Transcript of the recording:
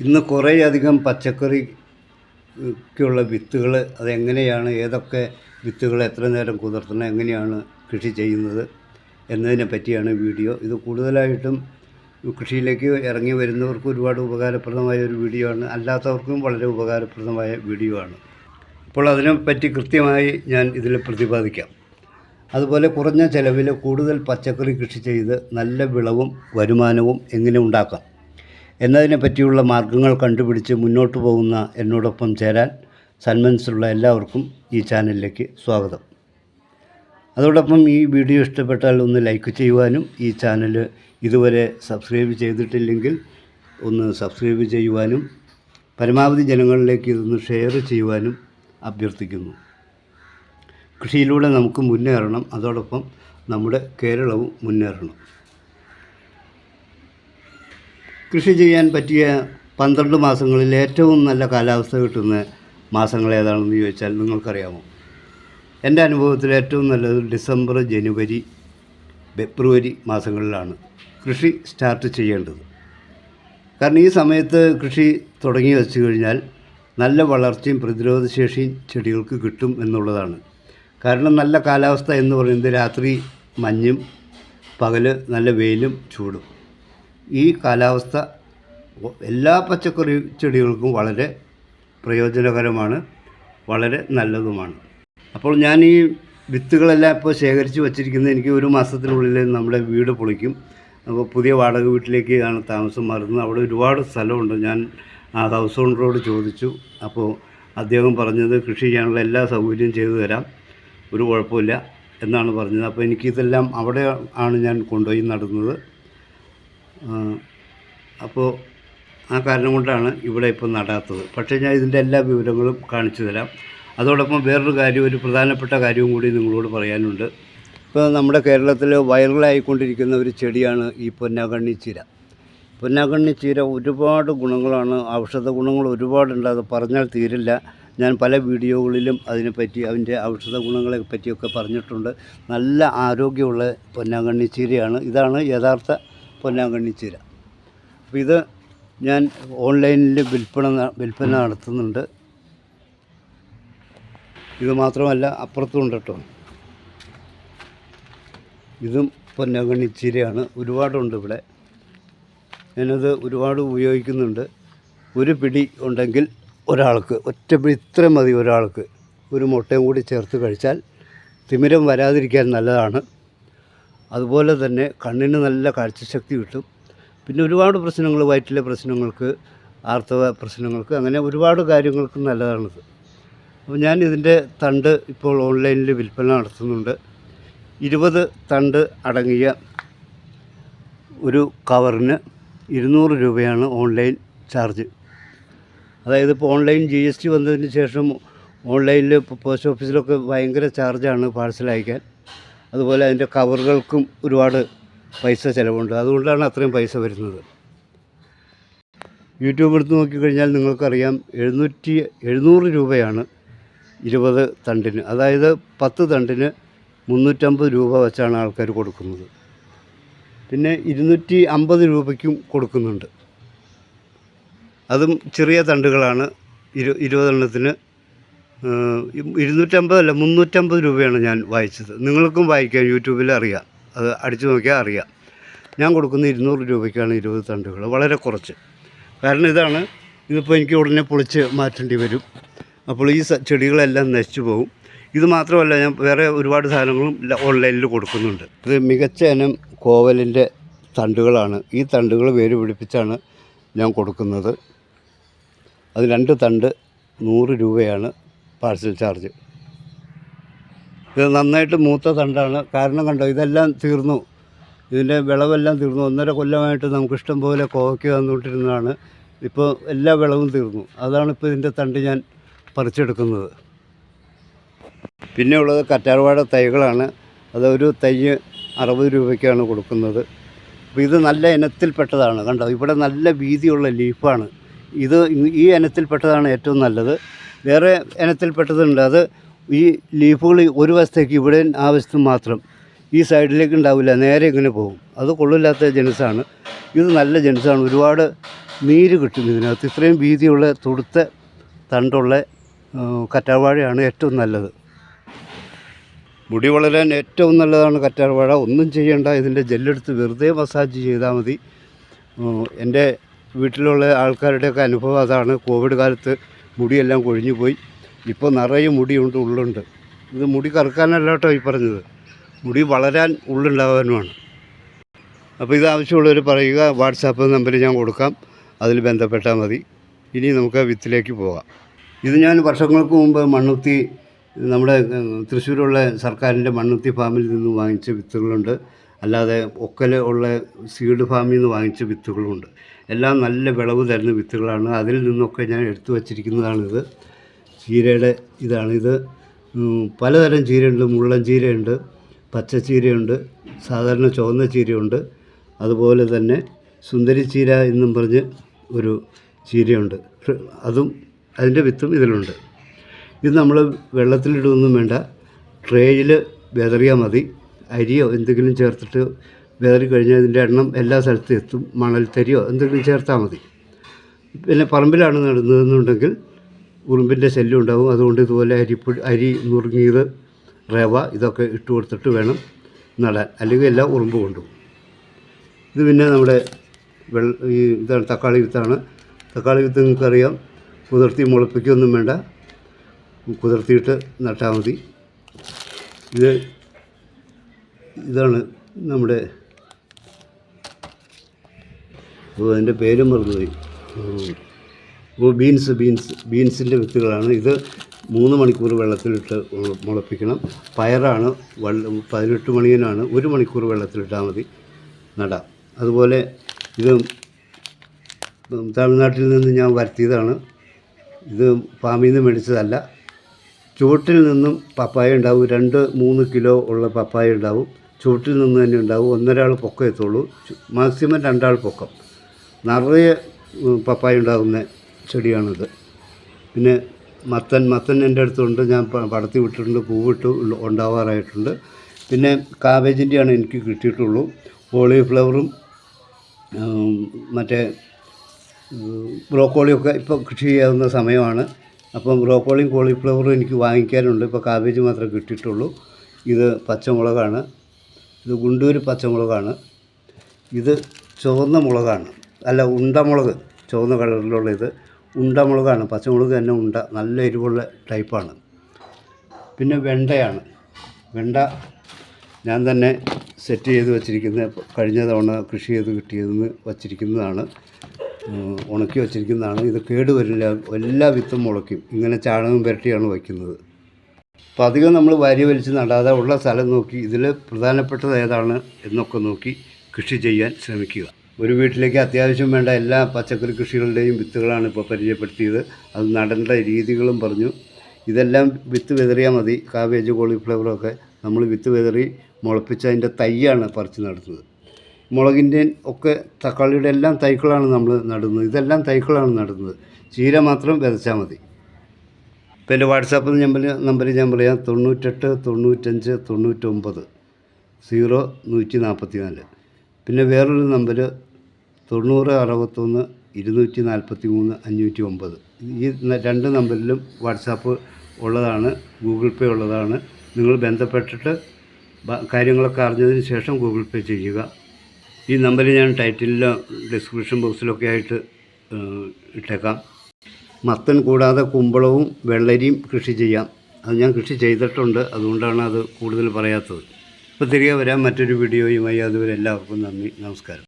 ഇന്ന് കുറേയധികം പച്ചക്കറിക്കുള്ള വിത്തുകൾ അതെങ്ങനെയാണ് ഏതൊക്കെ വിത്തുകൾ എത്ര നേരം കുതിർത്തണം എങ്ങനെയാണ് കൃഷി ചെയ്യുന്നത് എന്നതിനെ പറ്റിയാണ് വീഡിയോ. ഇത് കൂടുതലായിട്ടും കൃഷിയിലേക്ക് ഇറങ്ങി വരുന്നവർക്ക് ഒരുപാട് ഉപകാരപ്രദമായ ഒരു വീഡിയോ ആണ്. അല്ലാത്തവർക്കും വളരെ ഉപകാരപ്രദമായ വീഡിയോ ആണ്. അപ്പോൾ അതിനെപ്പറ്റി കൃത്യമായി ഞാൻ ഇതിൽ പ്രതിപാദിക്കാം. അതുപോലെ കുറഞ്ഞ ചിലവിൽ കൂടുതൽ പച്ചക്കറി കൃഷി ചെയ്ത് നല്ല വിളവും വരുമാനവും എങ്ങനെ ഉണ്ടാക്കാം? എന്നതിനെ പറ്റിയുള്ള മാർഗങ്ങൾ കണ്ടുപിടിച്ച് മുന്നോട്ട് പോകുന്ന എന്നോടൊപ്പം ചേരാൻ സന്മനസ്സുള്ള എല്ലാവർക്കും ഈ ചാനലിലേക്ക് സ്വാഗതം. അതോടൊപ്പം ഈ വീഡിയോ ഇഷ്ടപ്പെട്ടാൽ ഒന്ന് ലൈക്ക് ചെയ്യുവാനും ഈ ചാനൽ ഇതുവരെ സബ്സ്ക്രൈബ് ചെയ്തിട്ടില്ലെങ്കിൽ ഒന്ന് സബ്സ്ക്രൈബ് ചെയ്യുവാനും പരമാവധി ജനങ്ങളിലേക്ക് ഇതൊന്ന് ഷെയർ ചെയ്യുവാനും അഭ്യർത്ഥിക്കുന്നു. കൃഷിയിലൂടെ നമുക്ക് മുന്നേറണം. അതോടൊപ്പം നമ്മുടെ കേരളവും മുന്നേറണം. കൃഷി ചെയ്യാൻ പറ്റിയ പന്ത്രണ്ട് മാസങ്ങളിൽ ഏറ്റവും നല്ല കാലാവസ്ഥ കിട്ടുന്ന മാസങ്ങൾ ഏതാണെന്ന് ചോദിച്ചാൽ നിങ്ങൾക്കറിയാമോ? എന്റെ അനുഭവത്തിൽ ഏറ്റവും നല്ലത് ഡിസംബർ ജനുവരി ഫെബ്രുവരി മാസങ്ങളിലാണ് കൃഷി സ്റ്റാർട്ട് ചെയ്യേണ്ടത്. കാരണം ഈ സമയത്ത് കൃഷി തുടങ്ങി വെച്ച് കഴിഞ്ഞാൽ നല്ല വളർച്ചയും പ്രതിരോധശേഷിയും ചെടികൾക്ക് കിട്ടും എന്നുള്ളതാണ്. കാരണം നല്ല കാലാവസ്ഥ എന്ന് പറയുന്നത് രാത്രി മഞ്ഞും പകൽ നല്ല വെയിലും ചൂടും. ഈ കാലാവസ്ഥ എല്ലാ പച്ചക്കറി ചെടികൾക്കും വളരെ പ്രയോജനകരമാണ് വളരെ നല്ലതുമാണ്. അപ്പോൾ ഞാൻ ഈ വിത്തുകളെല്ലാം ഇപ്പോൾ ശേഖരിച്ച് വച്ചിരിക്കുന്നത് എനിക്ക് ഒരു മാസത്തിനുള്ളിൽ നമ്മുടെ വീട് പൊളിക്കും. അപ്പോൾ പുതിയ വാടക വീട്ടിലേക്ക് ആണ് താമസം മാറുന്നത്. അവിടെ ഒരുപാട് സ്ഥലമുണ്ട്. ഞാൻ ആ ഹൗസ് ഓണറോട് ചോദിച്ചു. അപ്പോൾ അദ്ദേഹം പറഞ്ഞത് കൃഷി ചെയ്യാനുള്ള എല്ലാ സൗകര്യവും ചെയ്തു തരാം. ഒരു കുഴപ്പമില്ല എന്നാണ് പറഞ്ഞത്. അപ്പോൾ എനിക്കിതെല്ലാം അവിടെ ആണ് ഞാൻ കൊണ്ടുപോയി നടുന്നത്. അപ്പോൾ ആ കാരണം കൊണ്ടാണ് ഇവിടെ ഇപ്പോൾ നടാത്തത്. പക്ഷേ ഞാൻ ഇതിന്റെ എല്ലാ വിവരങ്ങളും കാണിച്ചു തരാം. അതോടൊപ്പം വേറൊരു കാര്യം ഒരു പ്രധാനപ്പെട്ട കാര്യവും കൂടി നിങ്ങളോട് പറയാനുണ്ട്. ഇപ്പോൾ നമ്മുടെ കേരളത്തിൽ വൈറലായിക്കൊണ്ടിരിക്കുന്ന ഒരു ചെടിയാണ് ഈ പൊന്നാകണ്ണി ചീര. പൊന്നാകണ്ണി ചീര ഒരുപാട് ഗുണങ്ങളാണ്. ഔഷധ ഗുണങ്ങൾ ഒരുപാടുണ്ട്. അത് പറഞ്ഞാൽ തീരില്ല. ഞാൻ പല വീഡിയോകളിലും അതിനെപ്പറ്റി അതിന്റെ ഔഷധ ഗുണങ്ങളെ പറ്റിയൊക്കെ പറഞ്ഞിട്ടുണ്ട്. നല്ല ആരോഗ്യമുള്ള പൊന്നാങ്കണ്ണി ചീരയാണ്. ഇതാണ് യഥാർത്ഥ പൊന്നാങ്കണ്ണി ചീര അപ്പോൾ ഇത് ഞാൻ ഓൺലൈനിൽ വിൽപ്പന വിൽപ്പന നടത്തുന്നുണ്ട്. ഇത് മാത്രമല്ല അപ്പുറത്തും ഉണ്ട് കേട്ടോ. ഇതും പൊന്നാങ്കണ്ണി ചീരയാണ് ഒരുപാടുണ്ട് ഇവിടെ. ഞാനത് ഒരുപാട് ഉപയോഗിക്കുന്നുണ്ട്. ഒരു പിടി ഉണ്ടെങ്കിൽ ഒരാൾക്ക് ഒറ്റ പിടി ഇത്ര മതി ഒരാൾക്ക്. ഒരു മുട്ടയും കൂടി ചേർത്ത് കഴിച്ചാൽ തിമിരം വരാതിരിക്കാൻ നല്ലതാണ്. അതുപോലെ തന്നെ കണ്ണിന് നല്ല കാഴ്ചശക്തി കിട്ടും. പിന്നെ ഒരുപാട് പ്രശ്നങ്ങൾ വയറ്റിലെ പ്രശ്നങ്ങൾക്ക് ആർത്തവ പ്രശ്നങ്ങൾക്ക് അങ്ങനെ ഒരുപാട് കാര്യങ്ങൾക്ക് നല്ലതാണിത്. അപ്പോൾ ഞാൻ ഇതിന്റെ തണ്ട് ഇപ്പോൾ ഓൺലൈനിൽ വിൽപ്പന നടത്തുന്നുണ്ട്. ഇരുപത് തണ്ട് അടങ്ങിയ ഒരു കവറിന് ഇരുന്നൂറ് രൂപയാണ് ഓൺലൈൻ ചാർജ്. അതായത് ഇപ്പോൾ ഓൺലൈൻ ജി എസ് ടി വന്നതിന് ശേഷം ഓൺലൈനിൽ പോസ്റ്റ് ഓഫീസിലൊക്കെ ഭയങ്കര ചാർജാണ് പാഴ്സൽ അയക്കാൻ. അതുപോലെ അതിന്റെ കവറുകൾക്കും ഒരുപാട് പൈസ ചിലവുണ്ട്. അതുകൊണ്ടാണ് അത്രയും പൈസ വരുന്നത്. യൂട്യൂബ് എടുത്ത് നോക്കിക്കഴിഞ്ഞാൽ നിങ്ങൾക്കറിയാം എഴുന്നൂറ്റി എഴുന്നൂറ് രൂപയാണ് ഇരുപത് തണ്ടിന്. അതായത് പത്ത് തണ്ടിന് മുന്നൂറ്റമ്പത് രൂപ വെച്ചാണ് ആൾക്കാർ കൊടുക്കുന്നത്. പിന്നെ ഇരുന്നൂറ്റി അമ്പത് രൂപയ്ക്കും കൊടുക്കുന്നുണ്ട്. അതും ചെറിയ തണ്ടുകളാണ്. ഇരു ഇരുപതെണ്ണത്തിന് ഇരുന്നൂറ്റമ്പതല്ല മുന്നൂറ്റമ്പത് രൂപയാണ് ഞാൻ വായിച്ചത്. നിങ്ങൾക്കും വായിക്കാം യൂട്യൂബിൽ അറിയാം. അത് അടിച്ചു നോക്കിയാൽ അറിയാം. ഞാൻ കൊടുക്കുന്ന ഇരുന്നൂറ് രൂപയ്ക്കാണ് ഇരുപത് തണ്ടുകൾ. വളരെ കുറച്ച്. കാരണം ഇതാണ് ഇതിപ്പോൾ എനിക്ക് ഉടനെ പൊളിച്ച് മാറ്റേണ്ടി വരും. അപ്പോൾ ഈ ചെടികളെല്ലാം നശിച്ചു പോകും. ഇത് മാത്രമല്ല ഞാൻ വേറെ ഒരുപാട് സാധനങ്ങളും ഓൺലൈനിൽ കൊടുക്കുന്നുണ്ട്. ഇത് മികച്ച ഇനം കോവലിന്റെ തണ്ടുകളാണ്. ഈ തണ്ടുകൾ വേര് പിടിപ്പിച്ചാണ് ഞാൻ കൊടുക്കുന്നത്. അത് രണ്ട് തണ്ട് നൂറ് രൂപയാണ് പാഴ്സൽ ചാർജ്. ഇത് നന്നായിട്ട് മൂത്ത തണ്ടാണ്. കാരണം കണ്ടോ ഇതെല്ലാം തീർന്നു. ഇതിന്റെ വിളവെല്ലാം തീർന്നു. ഒന്നര കൊല്ലമായിട്ട് നമുക്ക് ഇഷ്ടം പോലെ കോവയ്ക്ക് തന്നുകൊണ്ടിരുന്നതാണ്. ഇപ്പോൾ എല്ലാ വിളവും തീർന്നു. അതാണ് ഇപ്പോൾ ഇതിന്റെ തണ്ട് ഞാൻ പറിച്ചെടുക്കുന്നത്. പിന്നെ ഉള്ളത് കറ്റാർവാഴ തൈകളാണ്. അതൊരു തൈ അറുപത് രൂപയ്ക്കാണ് കൊടുക്കുന്നത്. അപ്പോൾ ഇത് നല്ല ഇനത്തിൽപ്പെട്ടതാണ് കണ്ടോ ഇവിടെ നല്ല വീതിയുള്ള ലീഫാണ്. ഇത് ഈ ഇനത്തിൽപ്പെട്ടതാണ് ഏറ്റവും നല്ലത്. വേറെ ഇനത്തിൽപ്പെട്ടതുണ്ട് അത് ഈ ലീഫുകൾ ഒരു വശത്തേക്ക് ഇവിടെ ആ വശത്ത് മാത്രം. ഈ സൈഡിലേക്ക് ഉണ്ടാവില്ല. നേരെ ഇങ്ങനെ പോകും. അത് കൊള്ളില്ലാത്ത ജനുസാണ്. ഇത് നല്ല ജനുസാണ്. ഒരുപാട് നീര് കിട്ടും ഇതിനകത്ത്. ഇത്രയും വീതിയുള്ള തുടുത്ത തണ്ടുള്ള കറ്റാർവാഴയാണ് ഏറ്റവും നല്ലത്. മുടി വളരാൻ ഏറ്റവും നല്ലതാണ് കറ്റാർവാഴ. ഒന്നും ചെയ്യേണ്ട. ഇതിന്റെ ജെല്ലെടുത്ത് വെറുതെ മസാജ് ചെയ്താൽ മതി. എന്റെ വീട്ടിലുള്ള ആൾക്കാരുടെയൊക്കെ അനുഭവം അതാണ്. കോവിഡ് കാലത്ത് മുടിയെല്ലാം കൊഴിഞ്ഞു പോയി. ഇപ്പോൾ നിറയെ മുടിയുണ്ട് ഉള്ളുണ്ട്. ഇത് മുടി കറുക്കാനല്ല കേട്ടോ ഈ പറഞ്ഞത്. മുടി വളരാൻ ഉള്ളുണ്ടാകാനുമാണ് അപ്പോൾ ഇത് ആവശ്യമുള്ളവർ പറയുക വാട്സാപ്പ് നമ്പർ ഞാൻ കൊടുക്കാം അതിൽ ബന്ധപ്പെട്ടാൽ മതി. ഇനി നമുക്ക് വിത്തിലേക്ക് പോകാം. ഇത് ഞാൻ വർഷങ്ങൾക്ക് മുമ്പ് മണ്ണുത്തി നമ്മുടെ തൃശ്ശൂരുള്ള സർക്കാരിന്റെ മണ്ണുത്തി ഫാമിൽ നിന്ന് വാങ്ങിച്ച വിത്തുകളുണ്ട്. അല്ലാതെ ഒക്കൽ ഉള്ള സീഡ് ഫാമിൽ നിന്ന് വാങ്ങിച്ച വിത്തുകളുമുണ്ട്. എല്ലാം നല്ല വിളവ് തരുന്ന വിത്തുകളാണ്. അതിൽ നിന്നൊക്കെ ഞാൻ എടുത്തു വച്ചിരിക്കുന്നതാണിത്. ചീരയുടെ ഇതാണിത്. പലതരം ചീരയുണ്ട്. മുള്ളൻ ചീരയുണ്ട് പച്ച ചീരയുണ്ട് സാധാരണ ചുവന്ന ചീരയുണ്ട്. അതുപോലെ തന്നെ സുന്ദരി ചീര എന്നും പറഞ്ഞ് ഒരു ചീരയുണ്ട്. അതും അതിന്റെ വിത്തും ഇതിലുണ്ട്. ഇത് നമ്മൾ വെള്ളത്തിലിടൊന്നും വേണ്ട. ട്രേയിൽ വിതറിയാൽ മതി. അരിയോ എന്തെങ്കിലും ചേർത്തിട്ട് വിതറി കഴിഞ്ഞാൽ ഇതിന്റെ എണ്ണം എല്ലാ സ്ഥലത്തും എത്തും മണൽത്തരിയോ എന്തെങ്കിലും ചേർത്താൽ മതി. പിന്നെ പറമ്പിലാണ് നടുന്നതെന്നുണ്ടെങ്കിൽ ഉറുമ്പിന്റെ ശല്യം ഉണ്ടാവും. അതുകൊണ്ട് ഇതുപോലെ അരിപ്പൊടി അരി നുറുങ്ങിയത് റവ ഇതൊക്കെ ഇട്ട് കൊടുത്തിട്ട് വേണം നടാൻ. അല്ലെങ്കിൽ എല്ലാം ഉറുമ്പ് കൊണ്ടുപോകും ഇത് പിന്നെ നമ്മുടെ വെള്ള ഈ ഇതാണ് തക്കാളി വിത്താണ്. തക്കാളി വിത്ത് നിങ്ങൾക്കറിയാം കുതിർത്തി മുളപ്പിക്കൊന്നും വേണ്ട. കുതിർത്തിയിട്ട് നട്ടാൽ മതി. ഇത് ഇതാണ് നമ്മുടെ ഓ അതിന്റെ പേരും മറന്നുപോയി. അപ്പോൾ ബീൻസ് ബീൻസ് ബീൻസിന്റെ വിത്തുകളാണ്. ഇത് മൂന്ന് മണിക്കൂർ വെള്ളത്തിലിട്ട് മുളപ്പിക്കണം. പയറാണ് വെള്ളം പതിനെട്ട് മണിയനാണ് ഒരു മണിക്കൂർ വെള്ളത്തിലിട്ടാൽ മതി നടാം. അതുപോലെ ഇത് തമിഴ്നാട്ടിൽ നിന്ന് ഞാൻ വരുത്തിയതാണ്. ഇത് ഫാമിൽ നിന്ന് മേടിച്ചതല്ല. ചുവട്ടിൽ നിന്നും പപ്പായ ഉണ്ടാവും. രണ്ട് മൂന്ന് കിലോ ഉള്ള പപ്പായ ഉണ്ടാവും. ചുവട്ടിൽ നിന്ന് തന്നെ ഉണ്ടാവും. ഒന്നരാൾ പൊക്കം എത്തുള്ളൂ. മാക്സിമം രണ്ടാൾ പൊക്കം. നിറയെ പപ്പായ ഉണ്ടാകുന്ന ചെടിയാണിത്. പിന്നെ മത്തൻ മത്തൻ എന്റെ അടുത്തുണ്ട്. ഞാൻ പടത്തി വിട്ടിട്ടുണ്ട് പൂവിട്ട് ഉണ്ടാവാറായിട്ടുണ്ട്. പിന്നെ കാബേജിന്റെയാണ് എനിക്ക് കിട്ടിയിട്ടുള്ളൂ. കോളിഫ്ലവറും മറ്റേ ബ്രോക്കോളിയൊക്കെ ഇപ്പോൾ കൃഷി ചെയ്യാവുന്ന സമയമാണ്. അപ്പം ബ്രോക്കോളിയും കോളിഫ്ലവറും എനിക്ക് വാങ്ങിക്കാനുണ്ട്. ഇപ്പോൾ കാബേജ് മാത്രമേ കിട്ടിയിട്ടുള്ളൂ. ഇത് പച്ചമുളകാണ്. ഇത് ഗുണ്ടൂര് പച്ചമുളകാണ്. ഇത് ചുവന്ന മുളകാണ്. അല്ല ഉണ്ടമുളക് ചുവന്ന കളറിലുള്ള ഇത് ഉണ്ടമുളകാണ്. പച്ചമുളക് തന്നെ ഉണ്ട നല്ല എരിവുള്ള ടൈപ്പാണ്. പിന്നെ വെണ്ടയാണ്. വെണ്ട ഞാൻ തന്നെ സെറ്റ് ചെയ്ത് വച്ചിരിക്കുന്ന കഴിഞ്ഞ തവണ കൃഷി ചെയ്ത് കിട്ടിയതെന്ന് വച്ചിരിക്കുന്നതാണ്. ഉണക്കി വച്ചിരിക്കുന്നതാണ്. ഇത് കേട് വരില്ല. എല്ലാ വിത്തും മുളയ്ക്കും. ഇങ്ങനെ ചാണകം പുരട്ടിയാണ് വയ്ക്കുന്നത്. അപ്പോൾ അധികം നമ്മൾ വാരി വലിച്ച് നടാതെ ഉള്ള സ്ഥലം നോക്കി ഇതിൽ പ്രധാനപ്പെട്ടത് ഏതാണ് എന്നൊക്കെ നോക്കി കൃഷി ചെയ്യാൻ ശ്രമിക്കുക. ഒരു വീട്ടിലേക്ക് അത്യാവശ്യം വേണ്ട എല്ലാ പച്ചക്കറി കൃഷികളുടെയും വിത്തുകളാണ് ഇപ്പോൾ പരിചയപ്പെടുത്തിയത്. അത് നടേണ്ട രീതികളും പറഞ്ഞു. ഇതെല്ലാം വിത്ത് വിതറിയാൽ മതി. കാബേജ് കോളിഫ്ലവറൊക്കെ നമ്മൾ വിത്ത് വിതറി മുളപ്പിച്ച് അതിന്റെ തൈയാണ് പറിച്ച് നടത്തുന്നത്. മുളകിന്റെ ഒക്കെ തക്കാളിയുടെ എല്ലാം തൈകളാണ് നമ്മൾ നടുന്നത്. ഇതെല്ലാം തൈകളാണ് നടുന്നത്. ചീര മാത്രം വിതച്ചാൽ മതി. ഇപ്പം എന്റെ വാട്സാപ്പ് നമ്പർ നമ്പർ ഞാൻ പറയാം. തൊണ്ണൂറ്റെട്ട് തൊണ്ണൂറ്റഞ്ച് തൊണ്ണൂറ്റൊമ്പത് സീറോ നൂറ്റി നാൽപ്പത്തി നാല് പിന്നെ വേറൊരു നമ്പർ തൊണ്ണൂറ് അറുപത്തൊന്ന് ഇരുന്നൂറ്റി നാൽപ്പത്തി മൂന്ന് അഞ്ഞൂറ്റി ഒമ്പത്. ഈ രണ്ട് നമ്പറിലും വാട്സാപ്പ് ഉള്ളതാണ് ഗൂഗിൾ പേ ഉള്ളതാണ്. നിങ്ങൾ ബന്ധപ്പെട്ടിട്ട് കാര്യങ്ങളൊക്കെ അറിഞ്ഞതിന് ശേഷം ഗൂഗിൾ പേ ചെയ്യുക. ഈ നമ്പർ ഞാൻ ടൈറ്റിലിലോ ഡിസ്ക്രിപ്ഷൻ ബോക്സിലൊക്കെ ആയിട്ട് ഇട്ടേക്കാം. മത്തൻ കൂടാതെ കുമ്പളവും വെള്ളരിയും കൃഷി ചെയ്യാം. അത് ഞാൻ കൃഷി ചെയ്തിട്ടുണ്ട് അതുകൊണ്ടാണ് അത് കൂടുതൽ പറയാത്തത്. ഇപ്പോൾ തിരികെ വരാം മറ്റൊരു വീഡിയോയുമായി. അതുവരെ എല്ലാവർക്കും നന്ദി നമസ്കാരം.